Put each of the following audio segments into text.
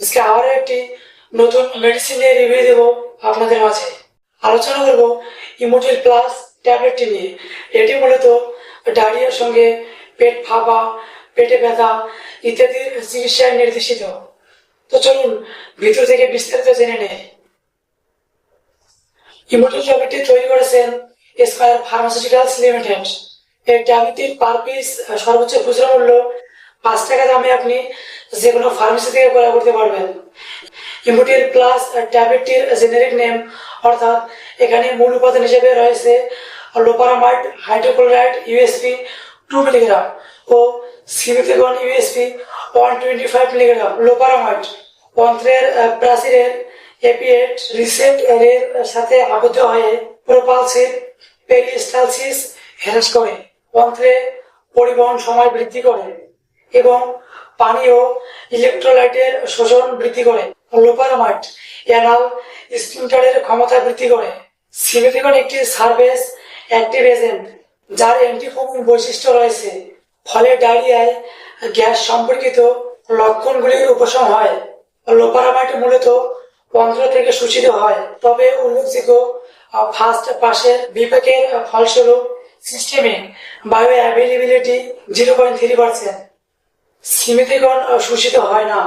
আজকে আবারও একটি নতুন মেডিসিন নিয়ে রিভিউ দেব আপনাদের মাঝে। আলোচনা করব ইমোটিল প্লাস ট্যাবলেটটি নিয়ে। এটি মূলত ডায়রিয়ার সঙ্গে পেট ফাঁপা, পেটে ব্যথা ইত্যাদির চিকিৎসায় নির্দেশিত। তো চলুন ভিতর থেকে বিস্তারিত জেনে নেই। ইমোটিল ট্যাবলেটটি তৈরি করেছেন স্কয়ার ফার্মাসিউটিক্যালস লিমিটেড এই ট্যাবলেটটির পার পিস সর্বোচ্চ খুচরা মূল্য পাঁচ টাকা দামে আপনি যে কোনো ফার্মেসি থেকে ক্রয় করতে পারবেন। ইমোটিল প্লাস ট্যাবলেটটির জেনেরিক নেম অর্থাৎ এখানে মূল উপাদান হিসেবে রয়েছে loperamide hydrochloride USP two milligram ও simethicone USP one twenty five milligram loperamide অন্ত্রের প্রাচীরের এপিএট রিসেপ্ট এর সাথে আবদ্ধ হয়ে প্রোপালসিভ পেরিস্টালসিস হ্রাস করে। অন্ত্রে পরিবহন সময় বৃদ্ধি করে। এবং পানি ও ইলেকট্রোলাইটের শোষণ বৃদ্ধি করে, লোপারামাইট অ্যানাল স্পিন্টারের ক্ষমতা বৃদ্ধি করে। সিমেথিকন একটি সার্ভেস অ্যাক্টিভ এজেন্ট যার অ্যান্টিফোমিন বৈশিষ্ট্য রয়েছে। ফলে ডায়রিয়ায় গ্যাস সম্পর্কিত লক্ষণগুলির উপশম হয়। লোপারামাইট মূলত অন্ধ্র থেকে সূচিত হয়। তবে উল্লেখযোগ্য ফার্স্ট পাশের বিপাকের ফলস্বরূপ systemic bio availability zero point three percent simethicone শোষিত হয় না।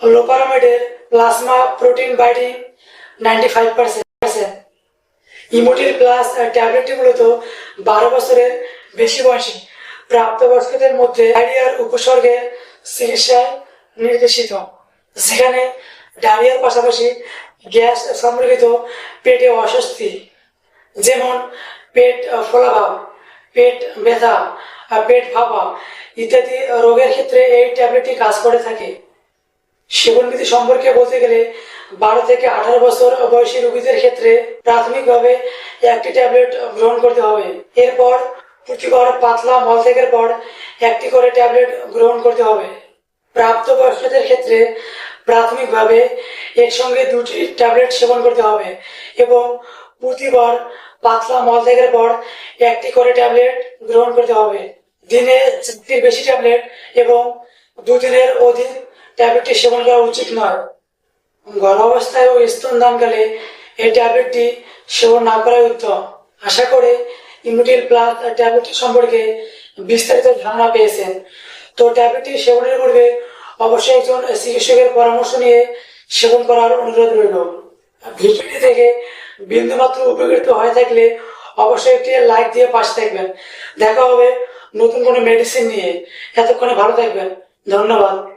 লোপারামাইডের plasma protein binding ninety five percent. Emotil plus ট্যাবলেটটি মূলত বারো বছরের বেশি বয়সী প্রাপ্তবয়স্কদের মধ্যে ডায়রিয়ার উপসর্গের চিকিৎসায় নির্দেশিত। সেখানে ডায়রিয়ার পাশাপাশি গ্যাস সম্পর্কিত পেটে অস্বস্তি, যেমন পেট ফোলাভাব। পেট ব্যথা পেট ফাঁপা ইত্যাদি রোগের ক্ষেত্রে এই ট্যাবলেটটি কাজ করে থাকে। সেবনবিধি সম্পর্কে বলতে গেলে বারো থেকে আঠারো বছর বয়সী রোগীদের ক্ষেত্রে প্রাথমিকভাবে একটি ট্যাবলেট গ্রহণ করতে হবে। এরপর প্রতিবার পাতলা মল মলত্যাগের পর একটি করে ট্যাবলেট গ্রহণ করতে হবে। প্রাপ্তবয়স্কদের ক্ষেত্রে প্রাথমিকভাবে একসঙ্গে দুটি ট্যাবলেট সেবন করতে হবে এবং প্রতিবার পাতলা মল মলত্যাগের পর একটি করে ট্যাবলেট গ্রহণ করতে হবে। দিনে চারটির বেশি ট্যাবলেট এবং দুদিনের অধিক ট্যাবলেটটি সেবন করা উচিত নয়। গর্ভাবস্থায় ও স্তনদানকালে এই ট্যাবলেটটি সেবন না করাই উত্তম। আশা করে ইমিউটিল প্লাস ট্যাবলেটটি সম্পর্কে বিস্তারিত ধারণা পেয়েছেন। তো ট্যাবলেটটি সেবনের পূর্বে অবশ্যই একজন চিকিৎসকের পরামর্শ নিয়ে সেবন করার অনুরোধ রইল। ভিডিওটি থেকে বিন্দুমাত্র উপকৃত হয়ে থাকলে অবশ্যই একটি লাইক দিয়ে পাশে থাকবেন। দেখা হবে নতুন কোনো মেডিসিন নিয়ে। এতক্ষণে ভালো থাকবেন। ধন্যবাদ।